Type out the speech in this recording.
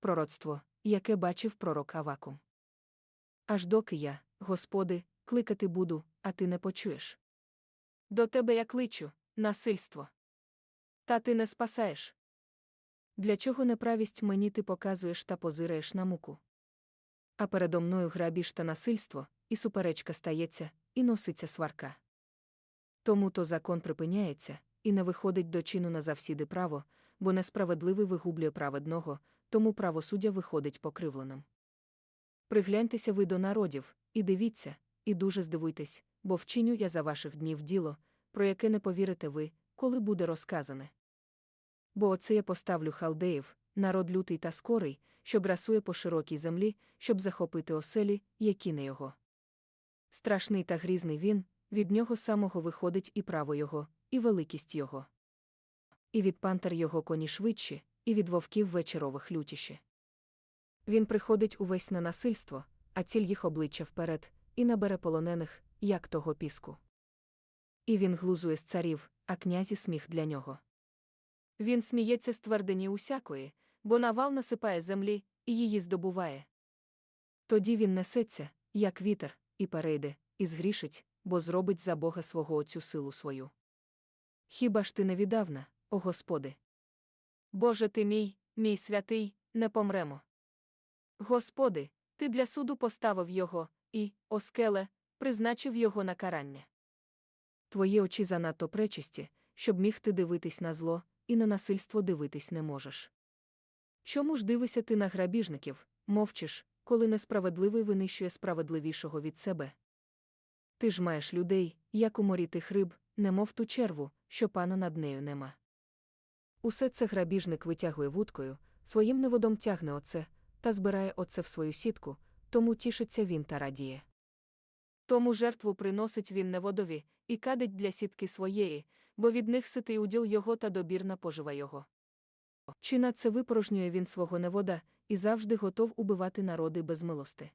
пророцтво, яке бачив пророк Авакум. Аж доки я, Господи, кликати буду, а ти не почуєш. До тебе я кличу, насильство. Та ти не спасаєш. Для чого неправість мені ти показуєш та позираєш на муку? А передо мною грабіж та насильство, і суперечка стається, і носиться сварка. Тому то закон припиняється, і не виходить до чину назавсіди право, бо несправедливий вигублює праведного, тому правосуддя виходить покривленим. Пригляньтеся ви до народів, і дивіться, і дуже здивуйтесь, бо вчиню я за ваших днів діло, про яке не повірите ви, коли буде розказане. Бо оце я поставлю халдеїв, народ лютий та скорий, що грасує по широкій землі, щоб захопити оселі, які не його. Страшний та грізний він, від нього самого виходить і право його, і великість його. І від пантер його коні швидші, і від вовків вечорових лютіші. Він приходить увесь на насильство, а ціль їх обличчя вперед, і набере полонених, як того піску. І він глузує з царів, а князі сміх для нього. Він сміється з твердині усякої, бо навал насипає землі і її здобуває. Тоді він несеться, як вітер, і перейде, і згрішить, бо зробить за Бога свого оцю силу свою. Хіба ж ти не віддавна, о Господи? Боже ти мій, мій святий, не помремо. Господи, ти для суду поставив його, і, оскеле, призначив його на карання. Твої очі занадто пречисті, щоб міг ти дивитись на зло, і на насильство дивитись не можеш. Чому ж дивишся ти на грабіжників, мовчиш, коли несправедливий винищує справедливішого від себе? Ти ж маєш людей, як у морі тих риб, немов ту черву, що пана над нею нема. Усе це грабіжник витягує вудкою, своїм неводом тягне оце, та збирає оце в свою сітку, тому тішиться він та радіє. Тому жертву приносить він неводові і кадить для сітки своєї, бо від них ситий уділ його та добірна пожива його. Чи на це випорожнює він свого невода і завжди готов убивати народи без милости.